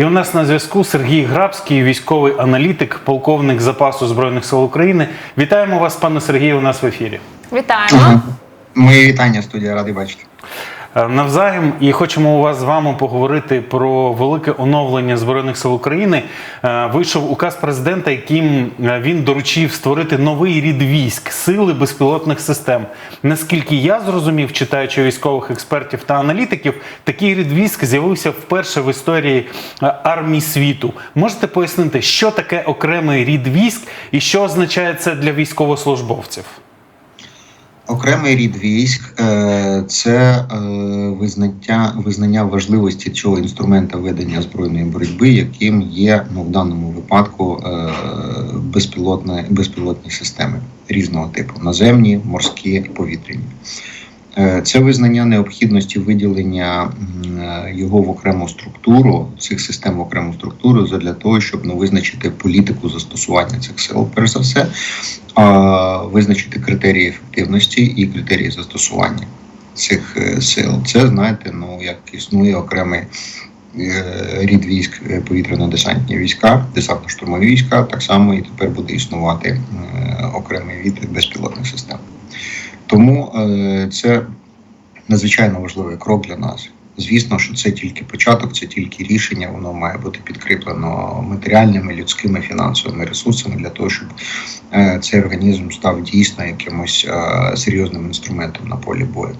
І у нас на зв'язку Сергій Грабський, військовий аналітик, полковник запасу збройних сил України. Вітаємо вас, пане Сергію. У нас в ефірі. Вітаємо. Мої вітання, студія, радий бачити. Е, Навзаєм, і хочемо у вас з вами поговорити про велике оновлення збройних сил України. Е, Вийшов указ президента, яким е, він доручив створити новий рід військ сили безпілотних систем. Наскільки я зрозумів, читаючи військових експертів та аналітиків, такий рід військ з'явився вперше в історії армій світу. Можете пояснити, що таке окремий рід військ і що означає це для військовослужбовців? Окремий рід військ е, це е, визнання, визнання важливості цього інструмента ведення збройної боротьби, яким є ну, в даному випадку е, безпілотні, безпілотні системи різного типу: наземні, морські, повітряні. Е, Це визнання необхідності виділення е, його в окрему структуру, цих систем в окрему структуру, для того, щоб ну, визначити політику застосування цих сил. Перш за все, а, визначити критерії ефективності і критерії застосування цих е, сил. Це знаєте, ну як існує окремий рід військ повітряно-десантні війська, десантно-штурмові війська, так само і тепер буде існувати окремий від безпілотних систем. Тому е, це надзвичайно важливий крок для нас. Звісно, що це тільки початок, це тільки рішення. Воно має бути підкріплено матеріальними, людськими, фінансовими ресурсами для того, щоб е, цей організм став дійсно якимось е, серйозним інструментом на полі бою.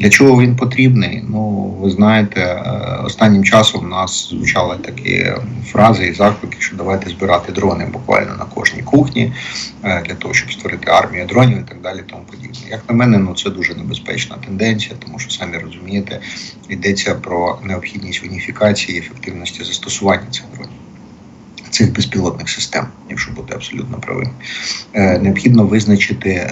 Для чого він потрібний? Ну, ви знаєте, е, останнім часом в нас звучали такі фрази і заклики, що давайте збирати дрони буквально на кожній кухні для того, щоб створити армію дронів і так далі. Тому подібне. Як на мене, ну це дуже небезпечна тенденція, тому що самі розумієте, йдеться про необхідність уніфікації і ефективності застосування цих дронів. Цих безпілотних систем, якщо бути абсолютно правим, Е, необхідно визначити е,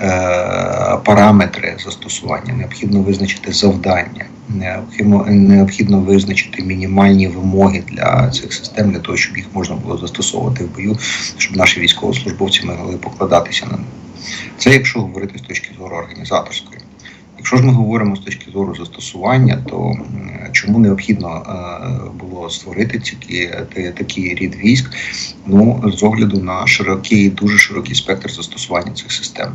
параметри застосування, необхідно визначити завдання, необхідно, необхідно визначити мінімальні вимоги для цих систем, для того, щоб їх можна було застосовувати в бою, щоб наші військовослужбовці могли покладатися на них. Це якщо говорити з точки зору організаторської. Якщо ж ми говоримо з точки зору застосування, то чому необхідно е, було створити ці, та- такий рід військ? Ну, з огляду на широкий, дуже широкий спектр застосування цих систем.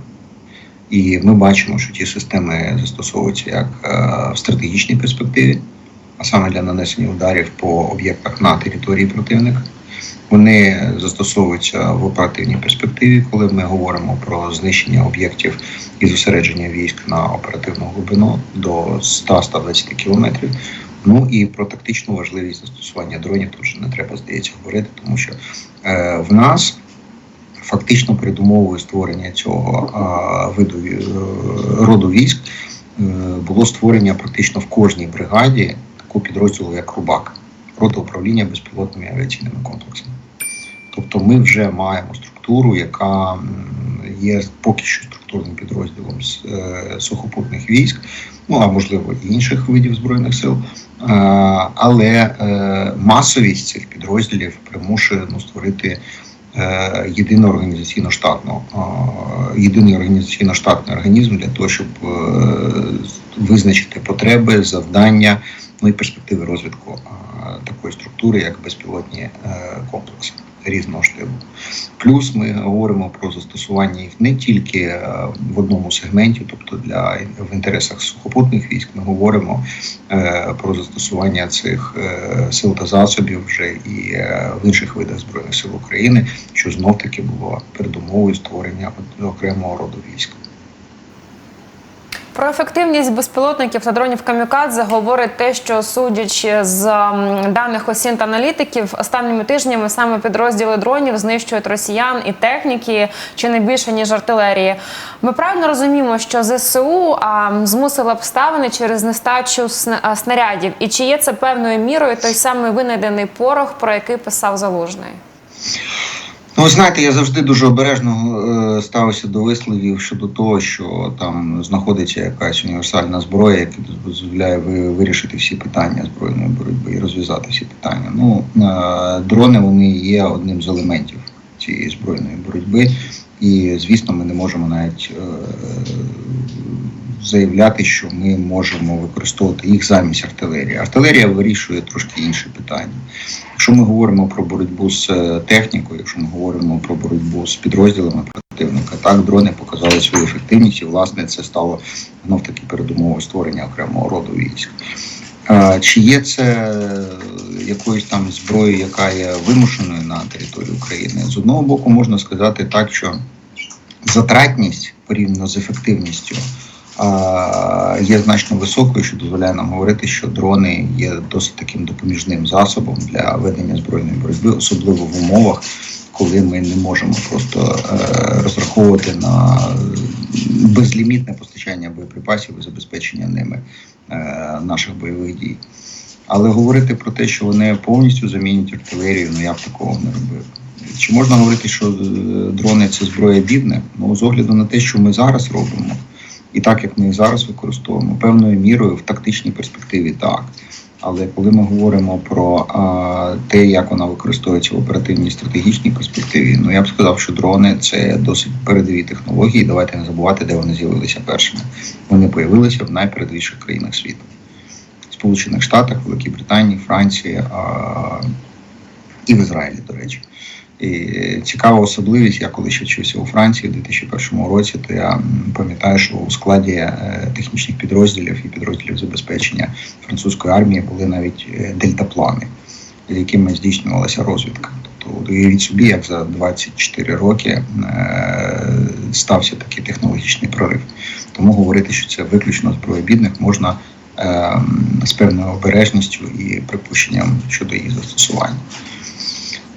І ми бачимо, що ті системи застосовуються як е, в стратегічній перспективі, а саме для нанесення ударів по об'єктах на території противника. Вони застосовуються в оперативній перспективі, коли ми говоримо про знищення об'єктів і зосередження військ на оперативну глибину до 100-120 кілометрів. Ну і про тактичну важливість застосування дронів тут же не треба здається говорити, тому що е, в нас фактично передумовою створення цього е, виду е, роду військ е, було створення практично в кожній бригаді такого підрозділу, як Рубак, рота управління безпілотними авіаційними комплексами. Тобто ми вже маємо структуру, яка є поки що структурним підрозділом з е, сухопутних військ, ну а можливо і інших видів збройних сил. Е, але е, масовість цих підрозділів примушує ну, створити єдиний організаційно-штатну, е, єдиний організаційно-штатний організм для того, щоб визначити потреби, завдання, ну і перспективи розвитку такої структури, як безпілотні е, комплекси різного штибу. Плюс ми говоримо про застосування їх не тільки е, в одному сегменті, тобто для в інтересах сухопутних військ, ми говоримо е, про застосування цих е, сил та засобів вже і в інших видах збройних сил України, що знов таки було передумовою створення окремого роду військ. Про ефективність безпілотників та дронів камікадзе говорить те, що судячи з даних осінт аналітиків, останніми тижнями саме підрозділи дронів знищують росіян і техніки чи не більше ніж артилерії. Ми правильно розуміємо, що ЗСУ а, змусили обставини через нестачу сна- снарядів, і чи є це певною мірою той самий винайдений порох, про який писав Залужний? Ну, знаєте, я завжди дуже обережно е, ставився до висловів щодо того, що там знаходиться якась універсальна зброя, яка дозволяє ви- вирішити всі питання збройної боротьби і розв'язати всі питання. Ну, е, дрони вони є одним з елементів цієї збройної боротьби. І звісно, ми не можемо навіть е, заявляти, що ми можемо використовувати їх замість артилерії. Артилерія вирішує трошки інші питання. Якщо ми говоримо про боротьбу з е, технікою, якщо ми говоримо про боротьбу з підрозділами противника, так дрони показали свою ефективність, і власне це стало знов таки передумовою створення окремого роду військ. Е, Чи є це якоюсь там зброєю, яка є вимушеною на території України? З одного боку, можна сказати так, що затратність порівняно з ефективністю є значно високою, що дозволяє нам говорити, що дрони є досить таким допоміжним засобом для ведення збройної боротьби, особливо в умовах, коли ми не можемо просто е, розраховувати на безлімітне постачання боєприпасів і забезпечення ними е, наших бойових дій. Але говорити про те, що вони повністю замінять артилерію, ну я б такого не робив. Чи можна говорити, що е, дрони це зброя бідне? Ну, з огляду на те, що ми зараз робимо, і так як ми їх зараз використовуємо, певною мірою в тактичній перспективі так. Але коли ми говоримо про а, те, як вона використовується в оперативній стратегічній перспективі, ну я б сказав, що дрони це досить передові технології. Давайте не забувати, де вони з'явилися першими. Вони появилися в найпередовіших країнах світу. Сполучених Штатах, Великій Британії, Франції а, і в Ізраїлі, до речі. І цікава особливість, я коли ще вчився у Франції у 2001 році, то я пам'ятаю, що у складі е, технічних підрозділів і підрозділів забезпечення французької армії були навіть е, дельтаплани, з якими здійснювалася розвідка. Тобто уявіть собі, як за 24 роки е, стався такий технологічний прорив. Тому говорити, що це виключно зброя бідних, можна е, з певною обережністю і припущенням щодо її застосування.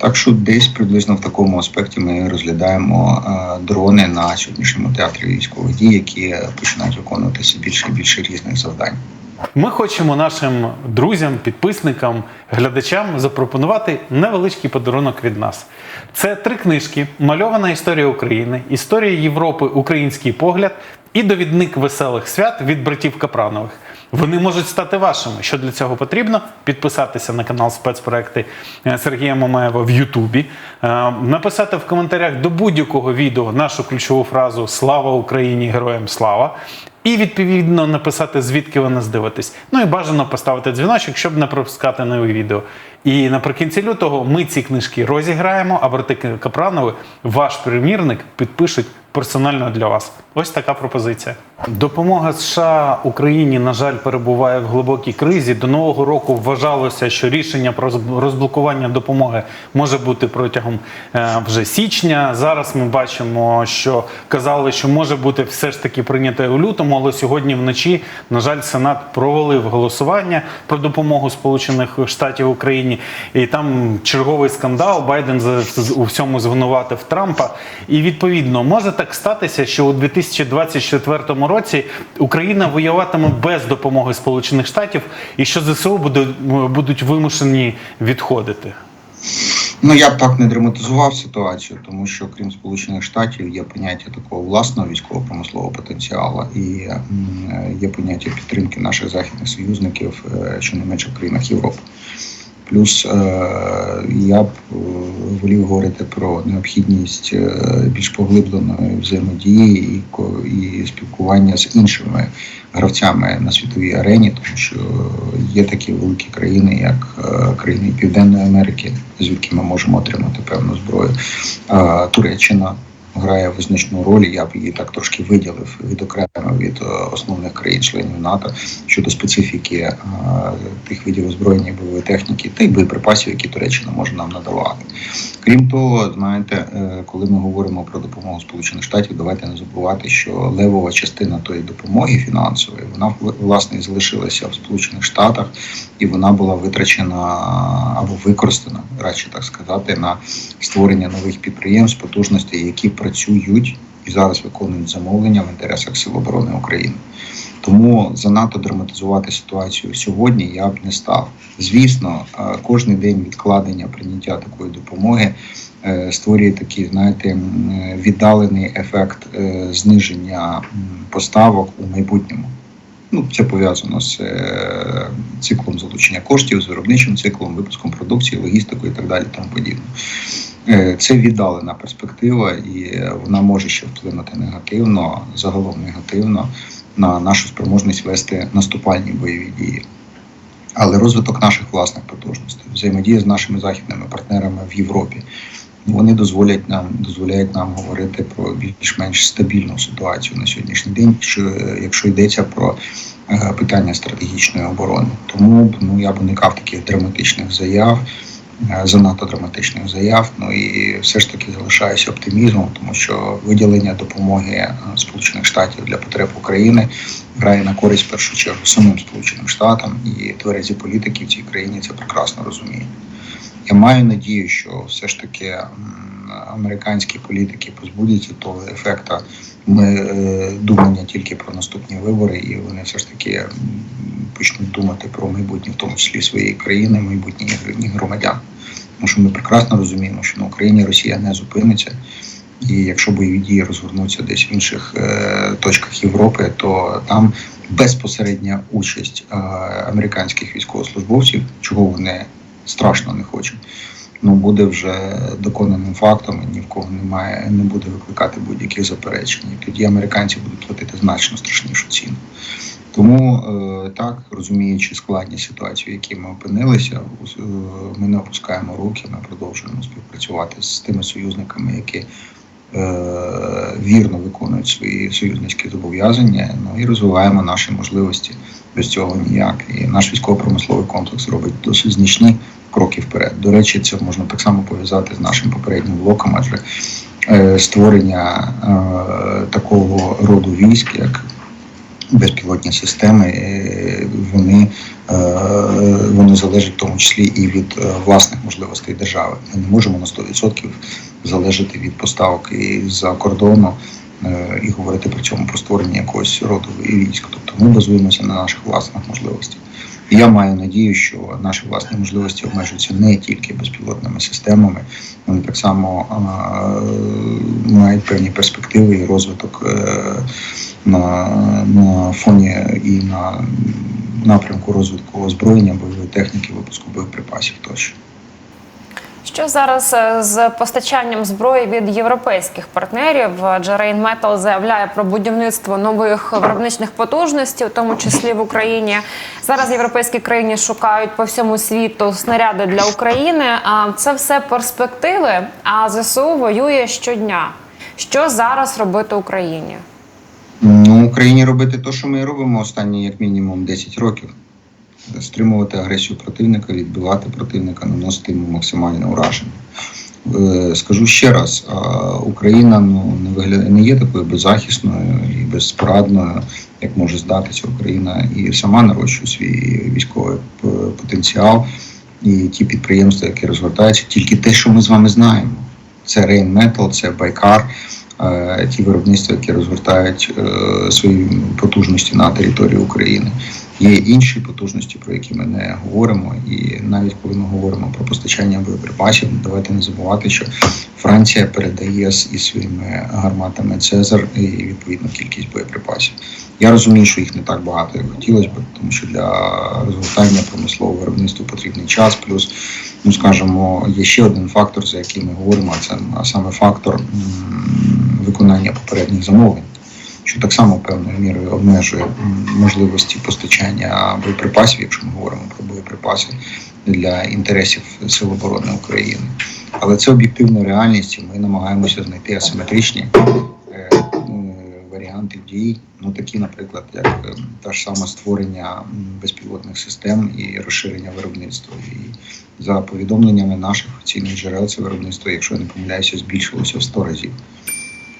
Так що десь приблизно в такому аспекті ми розглядаємо е, дрони на сьогоднішньому театрі військових дій, які починають виконувати все більше і більше різних завдань. Ми хочемо нашим друзям, підписникам, глядачам запропонувати невеличкий подарунок від нас. Це три книжки: Мальована історія України, Історія Європи, Український погляд і довідник веселих свят від братів Капранових. Вони можуть стати вашими. Що для цього потрібно? Підписатися на канал спецпроекти е, Сергія Мамаєва в Ютубі, е, написати в коментарях до будь-якого відео нашу ключову фразу Слава Україні! Героям слава! І відповідно написати, звідки ви нас дивитесь. Ну і бажано поставити дзвіночок, щоб не пропускати нові відео. І наприкінці лютого ми ці книжки розіграємо, а брати Капранови, ваш примірник, підпишуть персонально для вас. Ось така пропозиція. Допомога США Україні, на жаль, перебуває в глибокій кризі. До нового року вважалося, що рішення про розблокування допомоги може бути протягом е, вже січня. Зараз ми бачимо, що казали, що може бути все ж таки прийняте у лютому, але сьогодні вночі, на жаль, Сенат провалив голосування про допомогу Сполучених Штатів Україні. І там черговий скандал. Байден у всьому звинуватив Трампа. І відповідно може так статися, що у 2024 році Україна воюватиме без допомоги Сполучених Штатів, і що ЗСУ буде, будуть вимушені відходити. Ну я б так не драматизував ситуацію, тому що крім Сполучених Штатів є поняття такого власного військово-промислового потенціалу і є поняття підтримки наших західних союзників, е, щонайменше в країнах Європи. Плюс е, я б е, волів говорити про необхідність е, більш поглибленої взаємодії і, і спілкування з іншими гравцями на світовій арені, тому що є такі великі країни, як країни Південної Америки, звідки ми можемо отримати певну зброю. Туреччина грає визначну роль. Я б її так трошки виділив відокремив від е, основних країн-членів НАТО щодо специфіки е, тих видів озброєння бойової техніки та й боєприпасів, які Туреччина може нам надавати. Крім того, знаєте, е, коли ми говоримо про допомогу Сполучених Штатів, давайте не забувати, що левова частина тої допомоги фінансової вона вла- власне залишилася в Сполучених Штатах, і вона була витрачена або використана, радше так сказати, на створення нових підприємств, потужностей, які працюють і зараз виконують замовлення в інтересах Сил оборони України. Тому занадто драматизувати ситуацію сьогодні я б не став. Звісно, е, кожний день відкладення прийняття такої допомоги е, створює такий, знаєте, віддалений ефект е, зниження поставок у майбутньому. Ну, це пов'язано з циклом залучення коштів, з виробничим циклом, випуском продукції, логістикою і так далі, тому подібне. Це віддалена перспектива, і вона може ще вплинути негативно, загалом негативно на нашу спроможність вести наступальні бойові дії. Але розвиток наших власних потужностей, взаємодія з нашими західними партнерами в Європі, вони дозволять нам дозволяють нам говорити про більш-менш стабільну ситуацію на сьогоднішній день, що якщо йдеться про е, питання стратегічної оборони. Тому ну я б уникав таких драматичних заяв, занадто драматичних заяв. Ну і все ж таки залишаюся оптимізмом, тому що виділення допомоги е, Сполучених Штатів для потреб України грає на користь в першу чергу самим Сполученим Штатам і тверезі політики в цій країні це прекрасно розуміють. Я маю надію, що все ж таки американські політики позбудуться того ефекту ми е, думання тільки про наступні вибори, і вони все ж таки почнуть думати про майбутнє, в тому числі своєї країни, майбутнє громадян. Тому що ми прекрасно розуміємо, що на Україні Росія не зупиниться. І якщо бойові дії розгорнуться десь в інших е, точках Європи, то там безпосередня участь е, американських військовослужбовців, чого вони страшно не хочуть, ну буде вже доконаним фактом, і ні в кого немає, не буде викликати будь-яких заперечень. І тоді американці будуть платити значно страшнішу ціну. Тому е, так, розуміючи складність ситуації, в якій ми опинилися, е, ми не опускаємо руки, ми продовжуємо співпрацювати з тими союзниками, які е, вірно виконують свої союзницькі зобов'язання, ну і розвиваємо наші можливості. Без цього ніяк. І наш військово-промисловий комплекс робить досить значні кроки вперед. До речі, це можна так само пов'язати з нашим попереднім блоком, адже створення такого роду військ, як безпілотні системи, е, вони, е, вони залежать в тому числі і від е, власних можливостей держави. Ми не можемо на 100% залежати від поставок і за кордону і говорити при цьому про створення якогось роду військ. Тобто ми базуємося на наших власних можливостях. Я маю надію, що наші власні можливості обмежуються не тільки безпілотними системами, вони так само мають певні перспективи і розвиток е, на, на фоні і на напрямку розвитку озброєння, бойової техніки, випуску боєприпасів тощо. Що зараз е, з постачанням зброї від європейських партнерів? Адже Rheinmetall заявляє про будівництво нових виробничних потужностей, у тому числі в Україні. Зараз європейські країни шукають по всьому світу снаряди для України. А це все перспективи. А ЗСУ воює щодня. Що зараз робити Україні? Ну, Україні робити те, що ми робимо останні як мінімум 10 років. Стримувати агресію противника, відбивати противника, наносити йому максимальне ураження. Е, Скажу ще раз: Україна ну не виглядає не є такою беззахисною і безпорадною, як може здатися Україна, і сама нарощує свій військовий потенціал. І ті підприємства, які розгортаються, тільки те, що ми з вами знаємо. Це Rheinmetall, це Байкар, е, ті виробництва, які розгортають е, свої потужності на території України. Є інші потужності, про які ми не говоримо, і навіть коли ми говоримо про постачання боєприпасів, давайте не забувати, що Франція передає із своїми гарматами Цезар і відповідну кількість боєприпасів. Я розумію, що їх не так багато, як хотілося б, тому що для розгортання промислового виробництва потрібний час. Плюс, ну скажімо, є ще один фактор, за який ми говоримо, а це саме фактор виконання попередніх замовлень що так само певною мірою обмежує можливості постачання боєприпасів, якщо ми говоримо про боєприпаси для інтересів Сил оборони України. Але це об'єктивна реальність, і ми намагаємося знайти асиметричні е, е, варіанти дій. Ну такі, наприклад, як е, та ж сама створення безпілотних систем і розширення виробництва. І за повідомленнями наших офіційних джерел, це виробництво, якщо я не помиляюся, збільшилося в 100 разів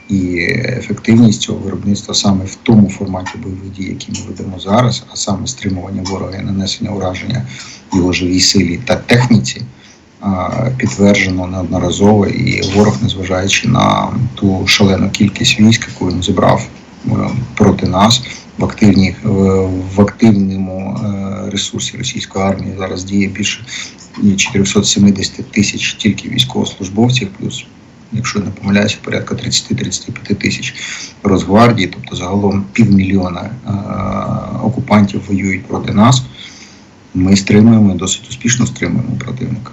і ефективність цього виробництва саме в тому форматі бойових дій, які ми ведемо зараз, а саме стримування ворога і нанесення ураження його живій силі та техніці, підтверджено неодноразово, і ворог, незважаючи на ту шалену кількість військ, яку він зібрав е, проти нас. В активні в- в активному е, ресурсі російської армії зараз діє більше 470 тисяч тільки військовослужбовців, плюс якщо не помиляюся, порядка 30-35 тисяч Росгвардії, тобто загалом півмільйона е, окупантів воюють проти нас. Ми стримуємо досить успішно стримуємо противника.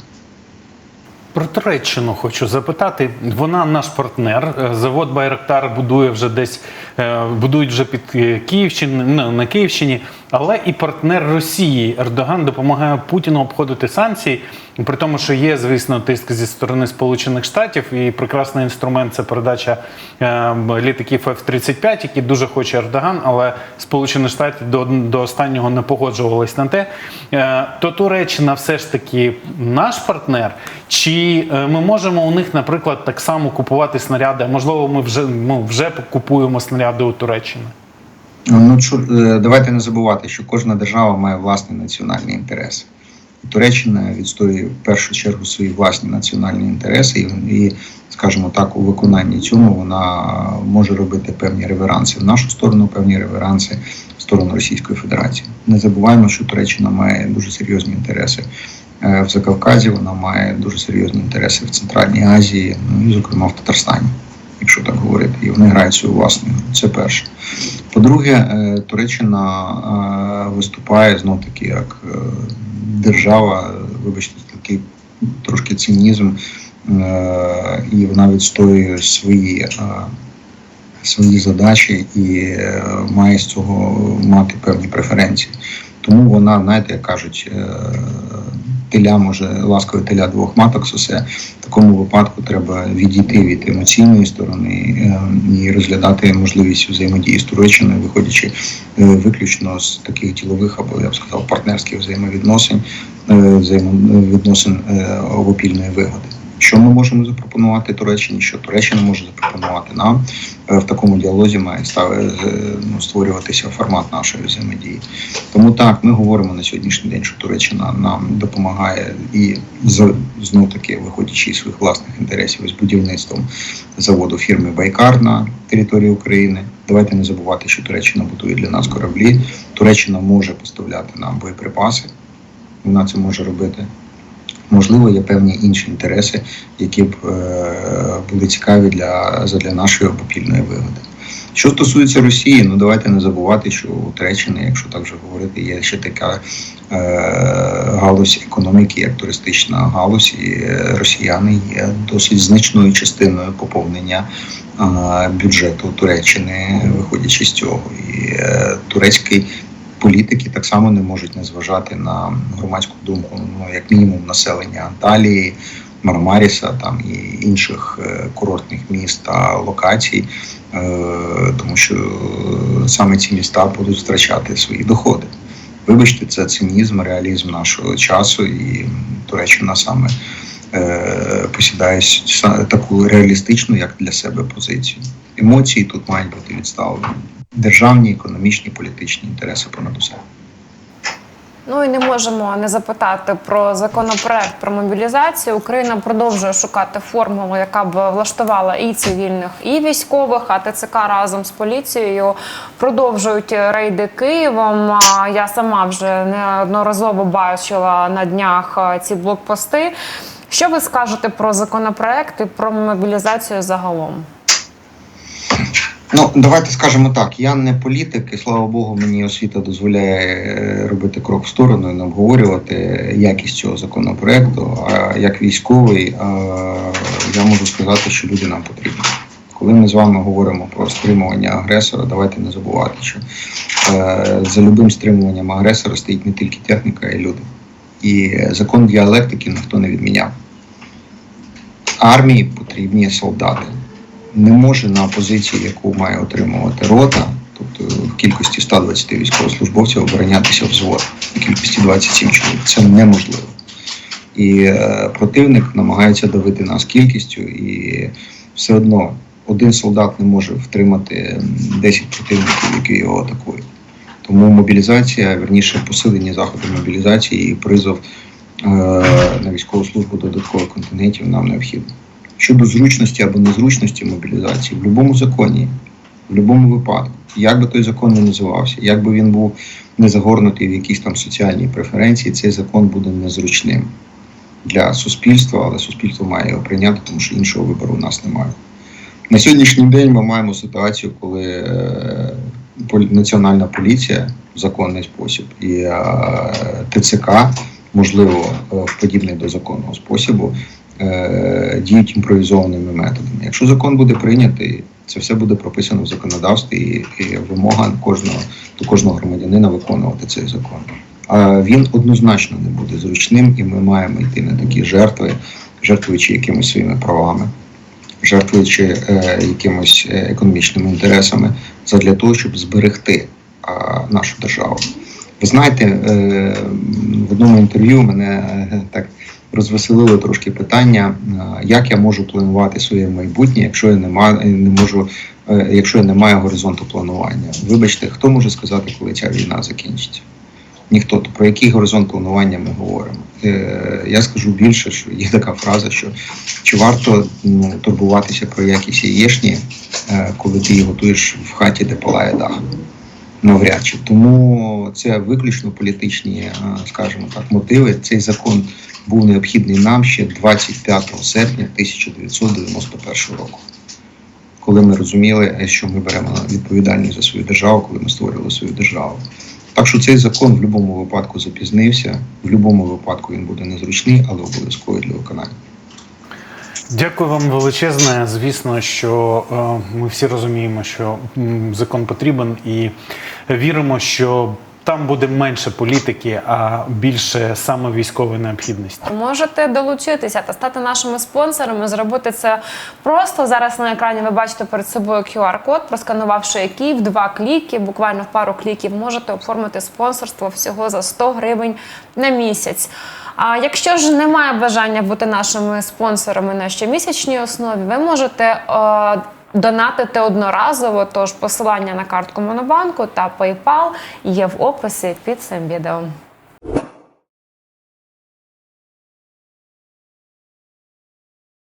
Про Туреччину хочу запитати. Вона наш партнер. Е, Завод Байрактар будує вже десь е, будують вже під е, Київщини, ну, на Київщині, але і партнер Росії Ердоган допомагає Путіну обходити санкції. При тому, що є, звісно, тиск зі сторони Сполучених Штатів, і прекрасний інструмент це передача літаків F-35, які дуже хоче Ердоган, але Сполучені Штати до, до останнього не погоджувались на те. То Туреччина все ж таки наш партнер, чи е, ми можемо у них, наприклад, так само купувати снаряди? Можливо, ми вже, ну, вже купуємо снаряди у Туреччини. Ну чу- е, давайте не забувати, що кожна держава має власний національний інтерес. Туреччина відстоює в першу чергу свої власні національні інтереси, і, скажімо так, у виконанні цьому вона може робити певні реверанси в нашу сторону, певні реверанси в сторону Російської Федерації. Не забуваємо, що Туреччина має дуже серйозні інтереси в Закавказі, вона має дуже серйозні інтереси в Центральній Азії, ну і зокрема в Татарстані, якщо так говорити, і вони грають свою власну. Це перше. По-друге, е, Туреччина е, виступає знов таки як е, держава, вибачте, такий трошки цинізм, е, і вона відстоює свої, е, свої задачі і е, має з цього мати певні преференції. Тому вона, знаєте, як кажуть, е, теля може ласкове теля двох маток сосе. В такому випадку треба відійти від емоційної сторони е, і розглядати можливість взаємодії з Туреччиною, виходячи е, виключно з таких ділових або я б сказав партнерських взаємовідносин, взаємовідносин обопільної вигоди. Що ми можемо запропонувати Туреччині? Що Туреччина може запропонувати нам Е, в такому діалозі має е, ну, створюватися формат нашої взаємодії. Тому так, ми говоримо на сьогоднішній день, що Туреччина нам допомагає і знов таки виходячи із своїх власних інтересів з будівництвом заводу фірми Байкар на території України. Давайте не забувати, що Туреччина будує для нас кораблі. Туреччина може поставляти нам боєприпаси. Вона це може робити. Можливо, є певні інші інтереси, які б е, були цікаві для, задля нашої обопільної вигоди. Що стосується Росії, ну давайте не забувати, що у Туреччини, якщо так вже говорити, є ще така е, галузь економіки, як туристична галузь, і е, росіяни є досить значною частиною поповнення е, бюджету Туреччини, виходячи з цього. І е, турецький політики так само не можуть не зважати на громадську думку, ну як мінімум населення Анталії, Мармаріса там і інших е, курортних міст та локацій, е, тому що саме ці міста будуть втрачати свої доходи. Вибачте, це цинізм, реалізм нашого часу, і Туреччина саме е, посідає таку реалістичну, як для себе позицію. Емоції тут мають бути відставлені. Державні, економічні, політичні інтереси понад усе. Ну і не можемо не запитати про законопроект про мобілізацію. Україна продовжує шукати формулу, яка б влаштувала і цивільних, і військових. А ТЦК разом з поліцією продовжують рейди Києвом. Я сама вже неодноразово бачила на днях ці блокпости. Що ви скажете про законопроект і про мобілізацію загалом? Ну, давайте скажемо так. Я не політик, і слава Богу, мені освіта дозволяє е, робити крок в сторону і не обговорювати якість цього законопроекту. А як військовий, я можу сказати, що люди нам потрібні. Коли ми з вами говоримо про стримування агресора, давайте не забувати, що е, за любим стримуванням агресора стоїть не тільки техніка, а й люди. І закон діалектики ніхто не відміняв. Армії потрібні солдати не може на позиції, яку має отримувати рота, тобто в кількості 120 військовослужбовців оборонятися взвод в кількості 27 чоловік. Це неможливо. І е, противник намагається давити нас кількістю, і все одно один солдат не може втримати 10 противників, які його атакують. Тому мобілізація, верніше посилення заходу мобілізації і призов е, на військову службу додаткових континентів нам необхідно щодо зручності або незручності мобілізації в будь-якому законі, в будь-якому випадку, як би той закон не називався, як би він був не загорнутий в якісь там соціальні преференції, цей закон буде незручним для суспільства, але суспільство має його прийняти, тому що іншого вибору у нас немає. На сьогоднішній день ми маємо ситуацію, коли е, національна поліція в законний спосіб і е, ТЦК, можливо, е, в подібний до законного способу, е, діють імпровізованими методами. Якщо закон буде прийнятий, це все буде прописано в законодавстві і, і вимога кожного до кожного громадянина виконувати цей закон. А він однозначно не буде зручним, і ми маємо йти на такі жертви, жертвуючи якимись своїми правами, жертвуючи е, якимось е, економічними інтересами, задля того, щоб зберегти а, нашу державу. Ви знаєте, е, в одному інтерв'ю мене е, так розвеселило трошки питання, е, як я можу планувати своє майбутнє, якщо я не маю, не можу, е, якщо я не маю горизонту планування. Вибачте, хто може сказати, коли ця війна закінчиться? Ніхто то про який горизонт планування ми говоримо. Е, я скажу більше, що є така фраза, що чи варто ну, турбуватися про якісь яєчні, е, коли ти її готуєш в хаті, де палає дах. Навряд чи. Тому це виключно політичні, е, скажімо так, мотиви. Цей закон був необхідний нам ще 25 серпня 1991 року, коли ми розуміли, що ми беремо відповідальність за свою державу, коли ми створювали свою державу. Так що цей закон в будь-якому випадку запізнився, в будь-якому випадку він буде незручний, але обов'язковий для виконання. Дякую вам величезне. Звісно, що е, ми всі розуміємо, що закон потрібен, і віримо, що там буде менше політики, а більше саме військової необхідності. Можете долучитися та стати нашими спонсорами, зробити це просто зараз на екрані. Ви бачите перед собою QR-код, просканувавши який в два кліки, буквально в пару кліків, можете оформити спонсорство всього за 100 гривень на місяць. А якщо ж немає бажання бути нашими спонсорами на щомісячній основі, ви можете е, донатити одноразово. Тож посилання на картку Монобанку та PayPal є в описі під цим відео.